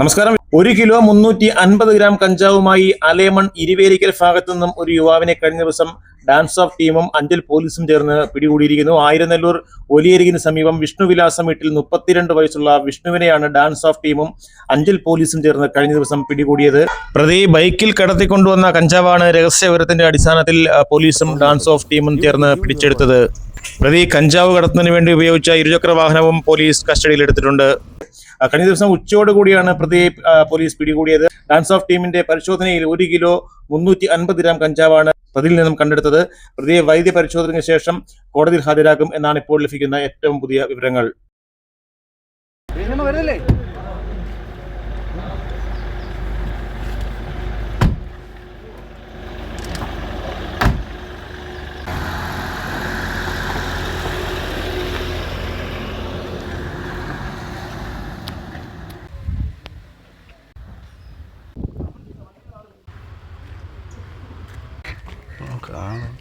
നമസ്കാരം. ഒരു കിലോ മുന്നൂറ്റി അൻപത് ഗ്രാം കഞ്ചാവുമായി അലേമൺ ഇരുവേരിക്കൽ ഭാഗത്തു നിന്നും ഒരു യുവാവിനെ കഴിഞ്ഞ ദിവസം ഡാൻസ് ഓഫ് ടീമും അഞ്ചൽ പോലീസും ചേർന്ന് പിടികൂടിയിരിക്കുന്നു. ആയിരനെല്ലൂർ ഒലിയരികിന് സമീപം വിഷ്ണുവിലാസം വീട്ടിൽ മുപ്പത്തിരണ്ട് വയസ്സുള്ള വിഷ്ണുവിനെയാണ് ഡാൻസ് ഓഫ് ടീമും അഞ്ചൽ പോലീസും ചേർന്ന് കഴിഞ്ഞ ദിവസം പിടികൂടിയത്. പ്രതി ബൈക്കിൽ കടത്തിക്കൊണ്ടുവന്ന കഞ്ചാവാണ് രഹസ്യവിവരത്തിന്റെ അടിസ്ഥാനത്തിൽ പോലീസും ഡാൻസ് ഓഫ് ടീമും ചേർന്ന് പിടിച്ചെടുത്തത്. പ്രതി കഞ്ചാവ് കടത്തുന്നതിന് വേണ്ടി ഉപയോഗിച്ച ഇരുചക്ര വാഹനവും പോലീസ് കസ്റ്റഡിയിലെടുത്തിട്ടുണ്ട്. കഴിഞ്ഞ ദിവസം ഉച്ചയോടുകൂടിയാണ് പ്രതിയെ ആ, പോലീസ് പിടികൂടിയത്. ഡാൻസ് ഓഫ് ടീമിന്റെ പരിശോധനയിൽ ഒരു കിലോ മുന്നൂറ്റി അൻപത് ഗ്രാം കഞ്ചാവാണ് പ്രതിയിൽ നിന്നും കണ്ടെടുത്തത്. പ്രതിയെ വൈദ്യ പരിശോധനയ്ക്ക് ശേഷം കോടതിയിൽ ഹാജരാക്കും എന്നാണ് ഇപ്പോൾ ലഭിക്കുന്ന ഏറ്റവും പുതിയ വിവരങ്ങൾ. വരുന്നില്ലേ? കാണാം.